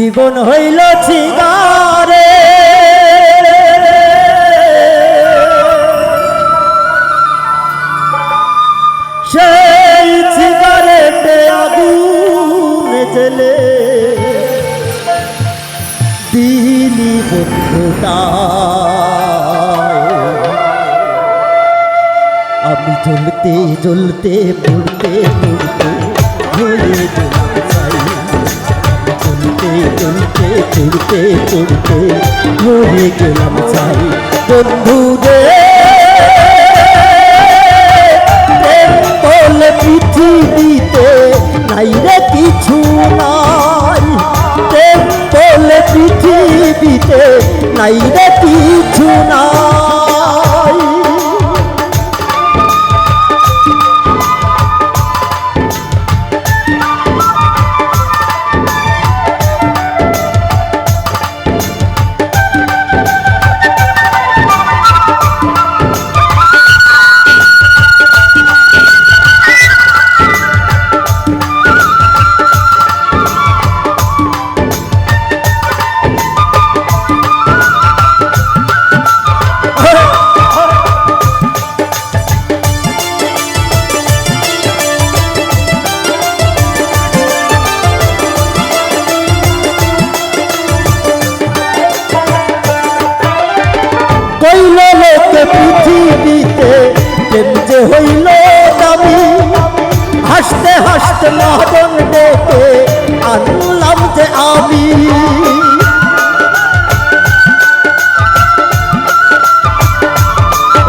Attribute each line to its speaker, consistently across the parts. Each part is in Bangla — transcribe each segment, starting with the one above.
Speaker 1: জীবন হইল ছিগারে সেই ছিগারেটে আগুন জেলে দিলি আমি জ্বলতে জ্বলতে পড়তে পড়তে হয়ে গেলাম জ্বলতে জ্বলতে পড়তে পড়তে হয়ে গেলাম চাই। বন্ধু রে বলে পৃথিবীতে নাই রে কিছু নাই। বলে পৃথিবীতে নাই রে কিছু নাই।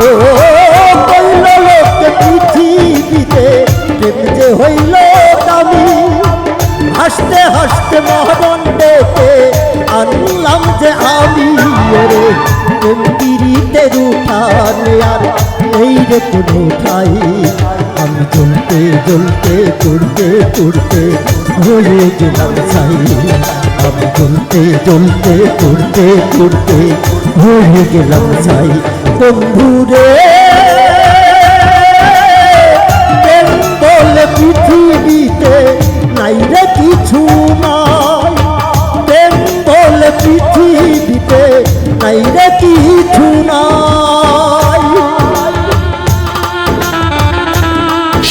Speaker 1: কইল লোকে পৃথিবীতে প্রেম যে হইল দামি। হাসতে হাসতে মহবন ডেকে আনলাম যে আমি ওরে। প্রেমগিরিতে রুঠানে আর এই রে কোনো ঠাই। আমি জ্বলতে জ্বলতে পড়তে পড়তে হয়ে গেলাম ছাই। আমি জ্বলতে জ্বলতে পড়তে পড়তে হয়ে গেলাম ছাই। বন্ধুরে বলে পৃথিবীতে নাই রে কিছু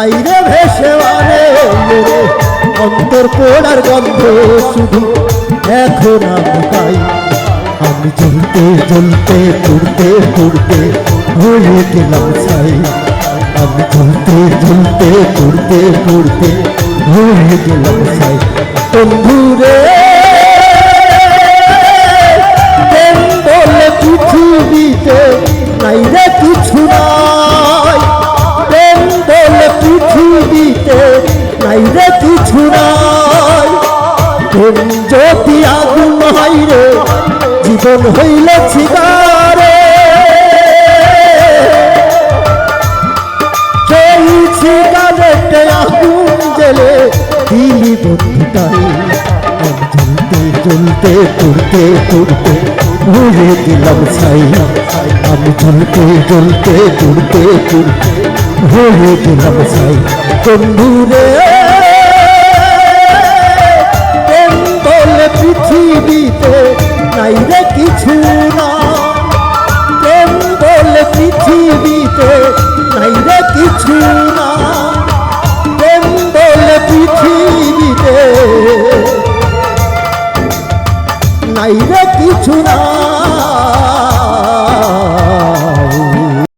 Speaker 1: যাই রে ভেসে আরে অন্তর পোড়ার গন্ধ শুধু এখন আমি পাই আমি জ্বলতে জ্বলতে পুড়তে পুড়তে হয়ে গেলাম ছাই। আমি জ্বলতে জ্বলতে পুড়তে পুড়তে হয়ে গেলাম ছাই। বন্ধুরে জীবন হইল ছিগারে সেই সিগারেটে আগুন জেলে বন্ধুটাই জ্বলতে জ্বলতে হয়ে গেলাম ছাই আমি জ্বলতে জ্বলতে হয়ে গেলাম ছাই বন্ধুরে পৃথিবীতে নাই রে নাই রে কিছু না।